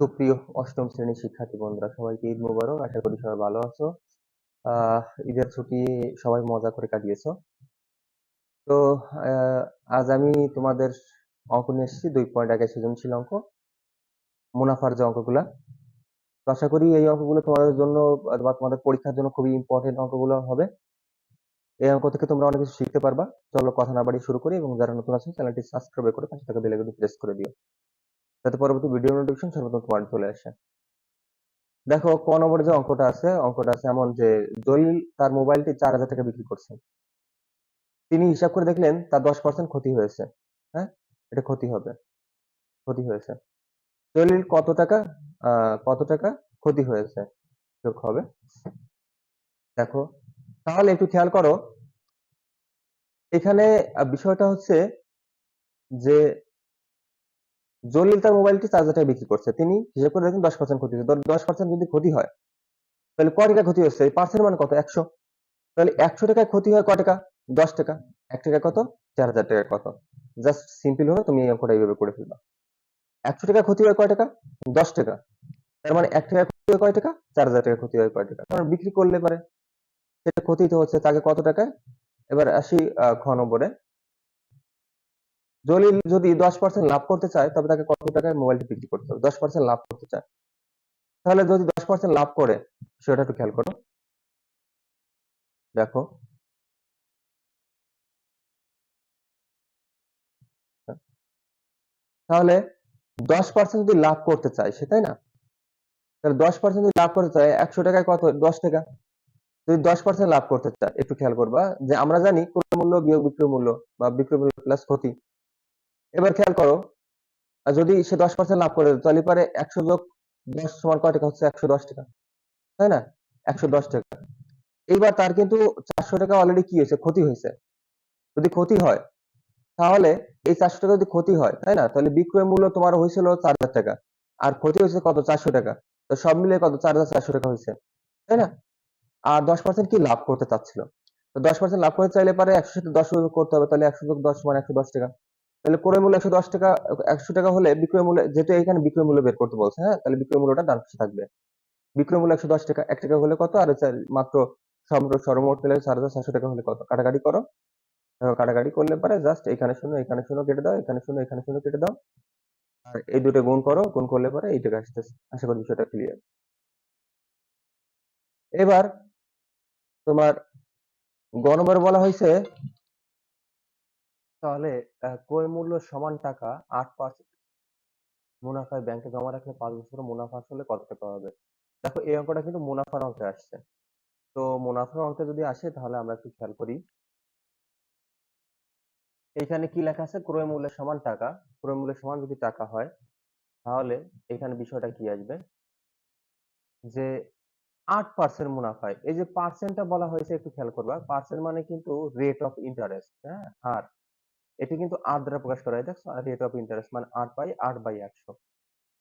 সুপ্রিয় অষ্টম শ্রেণির শিক্ষার্থী বন্ধুরা, সবাইকে ঈদ মোবারক। আশা করি সবাই ভালো আছো। ঈদের ছুটি সবাই মজা করে কাটিয়েছো। তো আজ আমি তোমাদের অঙ্ক নিয়ে এসেছি। দুই পয়েন্ট আগে সৃজনশীল অঙ্ক। মুনাফার যে অঙ্কগুলা। তো আশা করি এই অঙ্কগুলো তোমাদের জন্য বা তোমাদের পরীক্ষার জন্য খুবই ইম্পর্টেন্ট অঙ্কগুলো হবে। এই অঙ্ক থেকে তোমরা অনেক কিছু শিখতে পারবা। চলো কথা না বাড়িয়ে শুরু করি এবং যারা নতুন আছেন, চ্যানেলটি সাবস্ক্রাইব করে পাশে থাকা বেল প্রেস করে দিও। যাতে পরবর্তী ভিডিও নোটিফিকেশন সর্বপ্রথম তোমার চলে আসে। দেখো, ক নম্বরে যে অঙ্কটা আছে অঙ্কটা আছে এমন যে জলিল তার মোবাইলটি চার হাজার টাকা বিক্রি করছে। তিনি হিসাব করে দেখলেন তার দশ পার্সেন্ট ক্ষতি হয়েছে। হ্যাঁ? এটা ক্ষতি হবে। ক্ষতি হয়েছে। জলিল কত টাকা? কত টাকা? ক্ষতি হয়েছে। যোগ হবে। দেখো, তাহলে একটু খেয়াল করো। এখানে বিষয়টা হচ্ছে যে জলিল তার মোবাইলটি চার হাজার টাকা বিক্রি করছে। তিনি হিসাব করে দেখেন দশ পার্সেন্ট ক্ষতি হয়েছে। দশ পার্সেন্ট যদি ক্ষতি হয়, তাহলে ক টাকা ক্ষতি হচ্ছে? এই পার্সেন্ট মানে কত? একশো। তাহলে একশো টাকায় ক্ষতি হয় ক টাকা? দশ টাকা। এক টাকা কত? চার হাজার টাকা কত? জাস্ট সিম্পল হবে তুমি এই অঙ্কটা এইভাবে করে ফেলবা। একশো টাকা ক্ষতি হয় কয় টাকা? দশ টাকা। তার মানে এক টাকা ক্ষতি হয় কয় টাকা? চার হাজার টাকা ক্ষতি হয় কয় টাকা। কারণ বিক্রি করলে পারে। সেটা ক্ষতি তো হচ্ছে তাকে কত টাকায়? এবার আসি খ নম্বরে। জলিল যদি দশ পার্সেন্ট লাভ করতে চায়, তবে তাকে কত টাকায় মোবাইলটি বিক্রি করতে হবে? দশ পার্সেন্ট লাভ করতে চায়। তাহলে যদি দশ পার্সেন্ট লাভ করে, সেটা একটু খেয়াল করো। দেখো। তাহলে দশ পার্সেন্ট যদি লাভ করতে চায় সেটাই না? তাহলে দশ পার্সেন্ট যদি লাভ করতে চায়, একশো টাকায় কত? দশ টাকা। যদি দশ পার্সেন্ট লাভ করতে চায়, একটু খেয়াল করবা যে আমরা জানি ক্রয় মূল্য বিয়োগ বিক্রয় মূল্য বা বিক্রয় মূল্য প্লাস ক্ষতি। এবার খেয়াল করো যদি সে দশ পার্সেন্ট লাভ করে, তাহলে পারে একশো যোগ দশ সমান কয় টাকা? হচ্ছে একশো দশ টাকা। তাই না? একশো দশ টাকা। এইবার তার কিন্তু চারশো টাকা অলরেডি কি হয়েছে? ক্ষতি হয়েছে। যদি ক্ষতি হয়, তাহলে এই চারশো টাকা যদি ক্ষতি হয়, তাই না? তাহলে বিক্রয় মূল্য তোমার হয়েছিল চার হাজার টাকা। আর ক্ষতি হয়েছে কত? চারশো টাকা। তো সব মিলে কত? চার হাজার চারশো টাকা হয়েছে। তাই না? আর দশ পার্সেন্ট কি লাভ করতে চাচ্ছিল? তো দশ পার্সেন্ট লাভ করতে চাইলে পারে একশো সাথে দশ করতে হবে। তাহলে একশো দশ মানে একশো দশ টাকা। তাহলে ক্রয় মূল্য একশো দশ টাকা, একশো টাকা হলে বিক্রয় মূল্য যেটা এখানে বিক্রয় মূল্য বের করতে বলছে হ্যাঁ? তাহলে বিক্রয় মূল্যটা ডান পাশে থাকবে। বিক্রয় মূল্য একশো দশ টাকা, এক টাকা হলে কত? আর মাত্র সর্ব- সর্বমোট পেলে চার হাজার চারশো টাকা হলে কত? কাটাকাটি করো। কাটাকাটি করলে পারে জাস্ট এখানে শূন্য এখানে শূন্য কেটে দাও, এখানে শূন্য এখানে শূন্য কেটে দাও। আর এই দুটো গুণ করো, গুণ করলে পরে এই টাকা আসতেছে আশা করি বিষয়টা ক্লিয়ার এবার তোমার গ নম্বরে বলা হয়েছে তাহলে ক্রয় মূল্য সমান টাকা আট পার্সেন্ট মুনাফায় ব্যাংকে জমা রাখলে পাঁচ বছর মুনাফা আসলে কত টাকা হবে দেখো, এই অঙ্কটা কিন্তু মুনাফার অঙ্কে আসছে। তো মুনাফার অঙ্কে যদি আসে, তাহলে আমরা একটু খেয়াল করি। এখানে কি লেখা আছে? ক্রয় মূল্যের সমান টাকা। ক্রয় মূল্যের সমান যদি টাকা হয়, তাহলে এখানে বিষয়টা কি আসবে? যে আট পার্সেন্ট মুনাফায়, এই যে পার্সেন্টটা বলা হয়েছে, একটু খেয়াল করবা। পার্সেন্ট মানে কিন্তু রেট অফ ইন্টারেস্ট হ্যাঁ? আর এটি কিন্তু আট দ্বারা প্রকাশ করা হয়। দেখছ? রেট অফ ইন্টারেস্ট মানে আট বাই আট বাই একশো।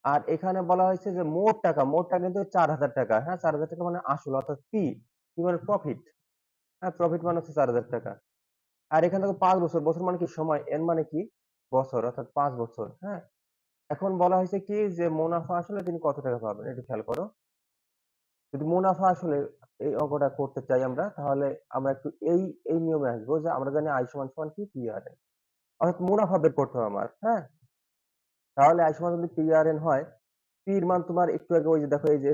আর এখানে বলা হয়েছে যে মোট টাকা মোট টাকা কিন্তু চার হাজার টাকা। হ্যাঁ চার হাজার টাকা মানে আসল, অর্থাৎ পি কি মানে প্রফিট হ্যাঁ প্রফিট মানে হচ্ছে চার হাজার টাকা। আর এখানে দেখো পাঁচ বছর বছর মানে কি? সময়। এন মানে কি? বছর, অর্থাৎ পাঁচ বছর। হ্যাঁ? এখন বলা হয়েছে কি? যে মুনাফা আসলে তিনি কত টাকা পাবেন? একটু খেয়াল করো। যদি মুনাফা আসলে এই অঙ্কটা করতে চাই আমরা, তাহলে আমরা একটু এই এই নিয়মে আসব যে আমরা জানি আই সমান কি? পি আর অর্থাৎ মুনাফা বের করতে হবে আমার হ্যাঁ? তাহলে আই সমান যদি পি আর হয় পির মান তোমার একটু আগে ওই যে দেখো, এই যে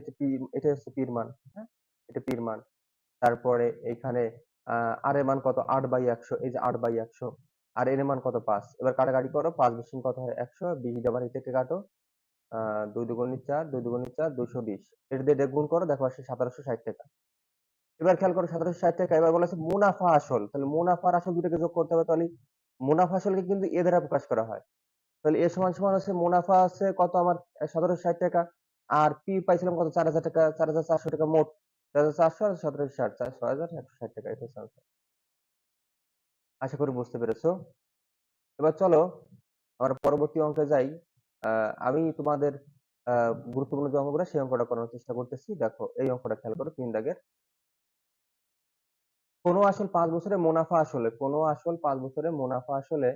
এটা হচ্ছে পির মান হ্যাঁ? এটা পির মান। তারপরে এখানে আর এর মান কত? আট বাই একশো, এই যে আট বাই একশো। আর এর মান কত? পাঁচ। এবার কাটাকাটি করো, পাঁচ বেশি কত হয়? একশো বিশ আবার এই থেকে কাটো দুই দুগুণি চার, দুই দুগুণি চার, দুইশো বিশ। এটা দিয়ে গুণ করো, দেখো আসছে সতেরোশো ষাট টাকা। এবার খেয়াল করো, সতেরোশো ষাট টাকা, এবার বলেছে মুনাফা আসল। তাহলে মুনাফার আসল দুটাকে যোগ করতে হবে, তাহলে মুনাফা আসলকে কিন্তু এ দ্বারা প্রকাশ করা হয়। তাহলে এ সমান সমান হচ্ছে মুনাফা আছে কত আমার সতেরোশো ষাট টাকা, আর পি পাইছিলাম কত চার হাজার টাকা, চার হাজার চারশো টাকা মোট। চার হাজার চারশো আর সতেরোশো ষাট চার ছয় হাজার, একশো ষাট টাকা এটা হচ্ছে। আশা করি বুঝতে পেরেছ। এবার চলো আমরা পরবর্তী অঙ্কে যাই। আমি তোমাদের গুরুত্বপূর্ণ যে অঙ্কগুলো সেই অঙ্কটা করানোর চেষ্টা করতেছি। দেখো, এই অঙ্কটা খেয়াল করো, তিন দাগের। কোনো আসল পাঁচ বছরে মুনাফা আসলে কোনো আসল পাঁচ বছরে মুনাফা আসলে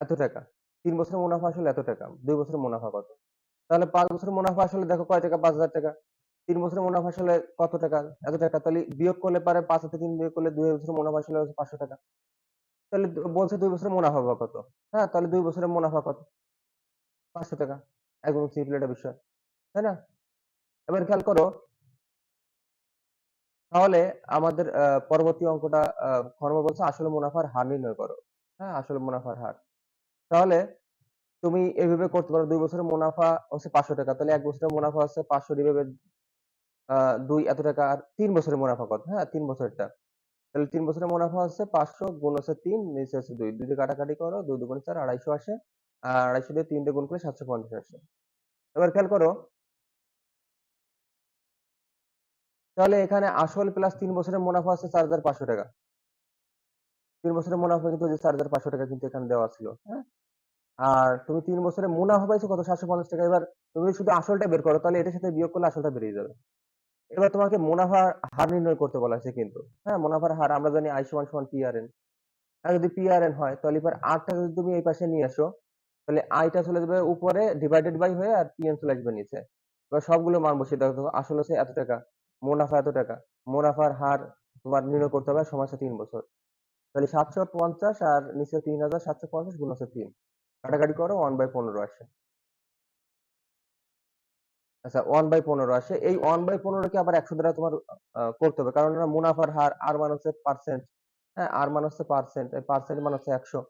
এত টাকা 3 বছরের মুনাফা আসলে এত টাকা। 2 বছরের মুনাফা কত? তাহলে 5 বছরের মুনাফা আসলে দেখো কয় টাকা? ৫,০০০ টাকা। ৩ বছরের মুনাফা আসলে কত টাকা? এত টাকা। তাহলে বিয়োগ করলে পারে ৫ হতে ৩ বিয়োগ করলে ২ বছরের মুনাফা আসলে ৫০০ টাকা। তাহলে বলছে ২ বছরের মুনাফা কত? হ্যাঁ, তাহলে দুই বছরের মুনাফা কত? ৫০০ টাকা। একদম সিম্পল একটা বিষয়। তাই না? এবার খেয়াল করো তাহলে আমাদের পরবর্তী অঙ্কটা আ খ বলছে আসলে মুনাফার হার নির্ণয় করো। হ্যাঁ, আসলে মুনাফার হার। তাহলে তুমি এভাবে করতে পারো ২ বছরের মুনাফা হচ্ছে ৫০০ টাকা। তাহলে ১ বছরের মুনাফা হচ্ছে ৫০০ ডিভাইডেড আ ২ এত টাকা আর ৩ বছরের মুনাফা কত? হ্যাঁ, ৩ বছরেরটা। তাহলে ৩ বছরের মুনাফা হচ্ছে ৫০০ গুণ হচ্ছে ৩ নিচে হচ্ছে ২। ২ দিয়ে কাটাকাটি করো। ২ দুগুণে ৪ ২৫০ আসে। আর ২৫০ দিয়ে ৩ দিয়ে গুণ করলে ৭৫০ আসে। এবার খেয়াল করো তাহলে এখানে আসল প্লাস ৩ বছরের মুনাফা হচ্ছে ৪৫০০ টাকা। ৩ বছরের মুনাফা কিন্তু ওই যে ৪৫০০ টাকা কিন্তু এখানে দেওয়া ছিল। হ্যাঁ? আর তুমি ৩ বছরের মুনাফা পাইছো কত? ৭৫০ টাকা। এবার তুমি শুধু আসলটা বের করো তাহলে এটার সাথে বিয়োগ করলে আসলটা বেরিয়ে যাবে। এবার তোমাকে মুনাফার হার নির্ণয় করতে বলা হয়েছে কিন্তু। হ্যাঁ, মুনাফার হার আমরা জানি I সমান সমান PRN। আর যদি PRN হয় তাহলে এবার R টা যদি তুমি এই পাশে নিয়ে আসো তাহলে I টা চলে যাবে উপরে ডিভাইডেড বাই হয়ে আর PN চলে আসবে নিচে। এবার সবগুলো মান বসিয়ে। তো আসল হচ্ছে এত টাকা, মুনাফা এত টাকা। মুনাফার হার তোমার নির্ণয় করতে হবে সময় ৩ বছর। তাহলে ৭৫০ আর নিচে ৩৭৫০ গুণ হচ্ছে ৩। কাটাকাটি করো 1/15 আসে। আচ্ছা 1/15 আসে। এই 1/15 কে আবার ১০০ দ্বারা তোমার করতে হবে। কারণ মুনাফার হার, আর মান হচ্ছে পার্সেন্ট। হ্যাঁ, আর মান হচ্ছে পার্সেন্ট। এই পার্সেন্ট মান হচ্ছে ১০০।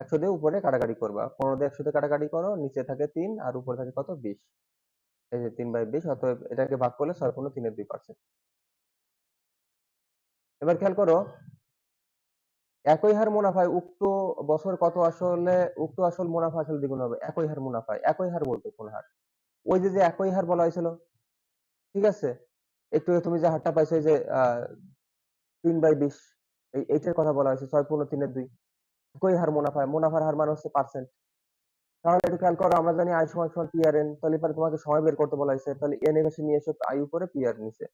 ১০০ দিয়ে উপরে কাটাকাটি করবা। ১৫ দিয়ে ১০০ দিয়ে কাটাকাটি করো। নিচে থাকে তিন আর উপরে থাকে কত? ২০। এই যে ৩/২০ অতএব এটাকে ভাগ করলে ৬ পূর্ণ ৩ এর ২%। এবার খেয়াল করো একই হার মুনাফায় উক্ত বছর কত আসলে উক্ত আসল মুনাফা আসলে দ্বিগুণ হবে। একই হার মুনাফায়। একই হার বলতে কোন হার? ওই যে, যে একই হার বলা হয়েছিল। ঠিক আছে? একটু তুমি যে হারটা পাইছো যে আ ৩/২০ এই এইটার কথা বলা হয়েছে ছয় পূর্ণ ৩ এর ২। একই হার মুনাফায়। মুনাফার হার মানে হচ্ছে পার্সেন্ট। তাহলে একটু খেয়াল করো, আমরা জানি I সমান সমান PRN তাহলে এবার তোমাকে সময় বের করতে বলা হয়েছে। তাহলে N এ পাশে নিয়ে এসো I উপরে PR নিচে।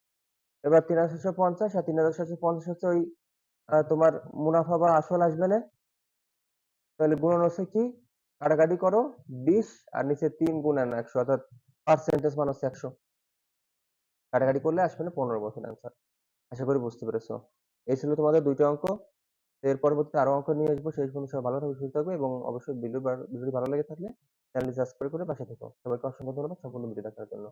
এবার ৩৭৫০ আর ৩৭৫০ হচ্ছে ওই তোমার মুনাফা বা আসল আসবে না? তাহলে গুণন হচ্ছে কি? কাটাকাটি করো ২০ আর নিচে ৩ গুণন ১০০ অর্থাৎ পার্সেন্টেজ মান হচ্ছে ১০০। কাটাকাটি করলে আসবে না ১৫ বছর অ্যান্সার। আশা করি বুঝতে পেরেছ। এই ছিল তোমাদের দুইটা অঙ্ক। এর পরবর্তীতে আরও অঙ্ক নিয়ে আসব। সেই পর্যন্ত সবাই ভালো থাকবে, সুস্থ থাকবে এবং অবশ্যই ভিডিও ভিডিওটি ভালো লেগে থাকলে চ্যানেলটি সাবস্ক্রাইব করে পাশে থেকো। সবাইকে অসংখ্য ধন্যবাদ সম্পূর্ণ ভিডিও দেখার জন্য।